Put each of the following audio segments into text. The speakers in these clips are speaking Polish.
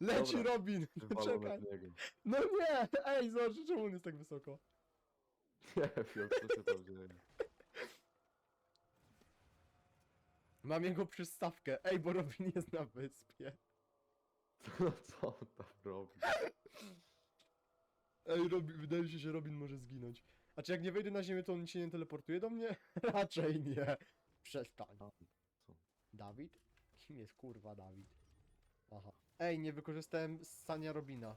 Leci Dobra. Robin! Wywalone Czekaj. niego. No nie! Ej, zobacz, czemu on jest tak wysoko? Nie wiem, co się tam dzieje. Mam jego przystawkę. Ej, bo Robin jest na wyspie. No co on tam robi? Ej, Robin, wydaje mi się, że Robin może zginąć. A czy jak nie wejdę na ziemię, to on się nie teleportuje do mnie? Raczej nie. Przestań. Co? Dawid? Kim jest kurwa Dawid? Aha. Ej, nie wykorzystałem stania Robina.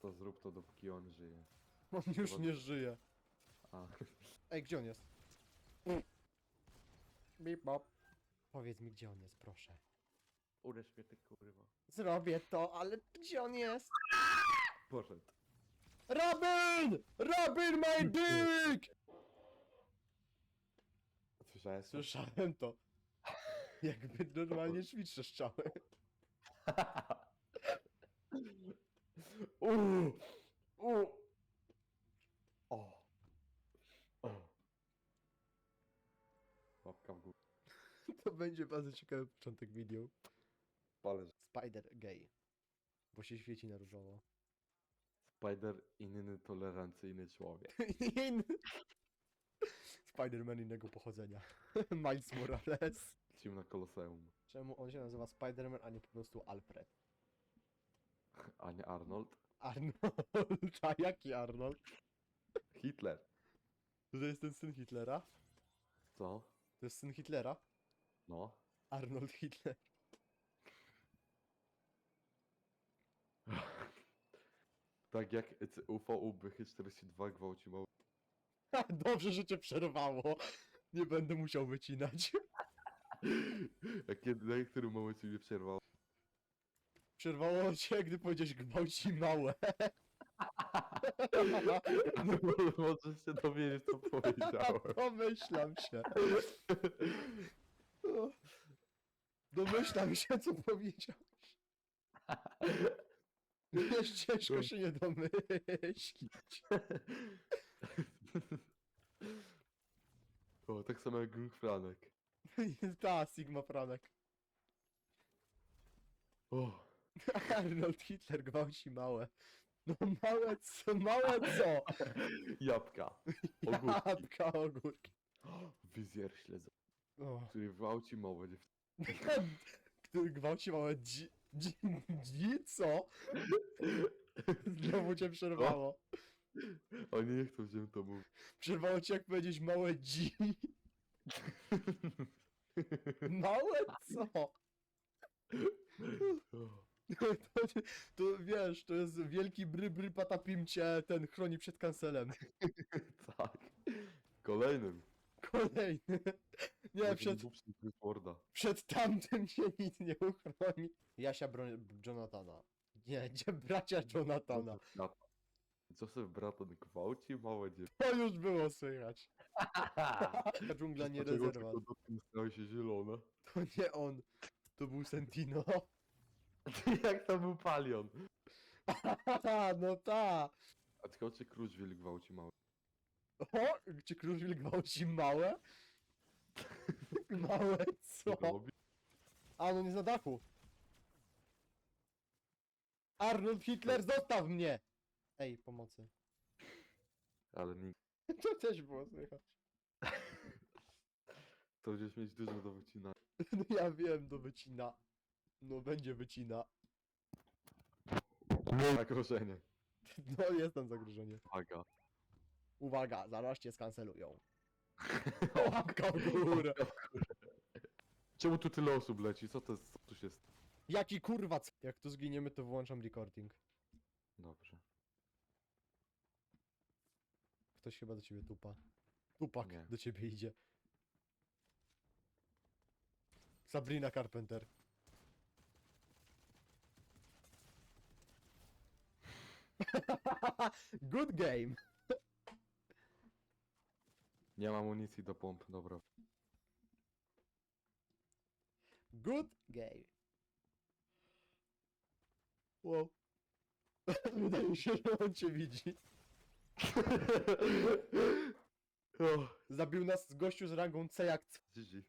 To zrób to dopóki on żyje. On już Chyba- nie żyje. A, Ej, gdzie on jest? Bip bop. Powiedz mi, gdzie on jest, proszę. uresz mnie ty kurwa. Zrobię to, ale gdzie on jest? Poszedł. Robin! Robin, my dick! Słyszałeś? Słyszałem to. Jakby normalnie drzwi trzeszczały. Uuu! Uuu! O! O! Łapka w górę. To będzie bardzo ciekawy początek video. Palę, że Spider gay. Bo się świeci na różowo. Spider inny tolerancyjny człowiek. Spider-Man innego pochodzenia. Miles Morales. Na Koloseum. Czemu on się nazywa Spider-Man, a nie po prostu Alfred? A nie Arnold? Arnold. A jaki Arnold? Hitler. To jest ten syn Hitlera? Co? To jest syn Hitlera? No. Arnold Hitler. Tak jak UFO UBH 42 gwałci mało. Dobrze, że cię przerwało. Nie będę musiał wycinać. A kiedy, na którym momencie mnie przerwał? Przerwało cię, gdy powiedziałeś gwałci małe. No, możesz się dowiedzieć, co powiedziałem. Domyślam się. Domyślam się, co powiedziałeś. Wiesz, ciężko się nie domyślić. O, tak samo jak Gung Franek. Ta, Sigma Franek. O, Arnold Hitler gwałci małe. No małe co, małe co? jabłka. Ogórki. Jabłka, ogórki. Wizjer śledzą, O. który gwałci małe dziewczyny. Który gwałci małe dzi... dzi... dzi... co? Znowu cię przerwało. Oni nie chcą, żebym to mówił. Przerwało cię jak powiedzieć małe dzi... Małe co? To, to wiesz, to jest wielki bry bry patapimcie, ten chroni przed kancelem. tak. Kolejnym. Kolejny. Nie, przed, Worda. przed tamtym się nic nie uchroni. Jasia broń Jonathana. Nie, gdzie bracia Jonathana. Joseph Bratton gwałci małe dziewczyny. To już było słychać. Ta dżungla nie rezerwat. tylko stały się zielone? To nie on. To był Sentino. jak to był palion? no ta. A ciekawe, czy Kruszwil gwałci małe? O, czy Kruszwil gwałci małe? Małe co? Robi? A, no nie na dachu. Arnold Hitler, zostaw mnie! Ej, pomocy. Ale nikt. To też było słychać. To będziesz mieć dużo do wycinania. No ja wiem, do wycina. No będzie wycina. Zagrożenie. No jest tam zagrożenie. Uwaga. Uwaga, zaraz cię skancelują. Łapka w górę. Czemu tu tyle osób leci? Co to jest? Co tu się st- Jaki kurwa c... Jak tu zginiemy, to wyłączam recording. Dobrze. Ktoś chyba do ciebie tupa. Tupak Nie. do ciebie idzie. Sabrina Carpenter. Good game. Nie mam amunicji do pomp, dobra. Good game. Wow. Wydaje mi się, że on cię widzi. O, Zabił nas gościu z rangą C jak C. GG.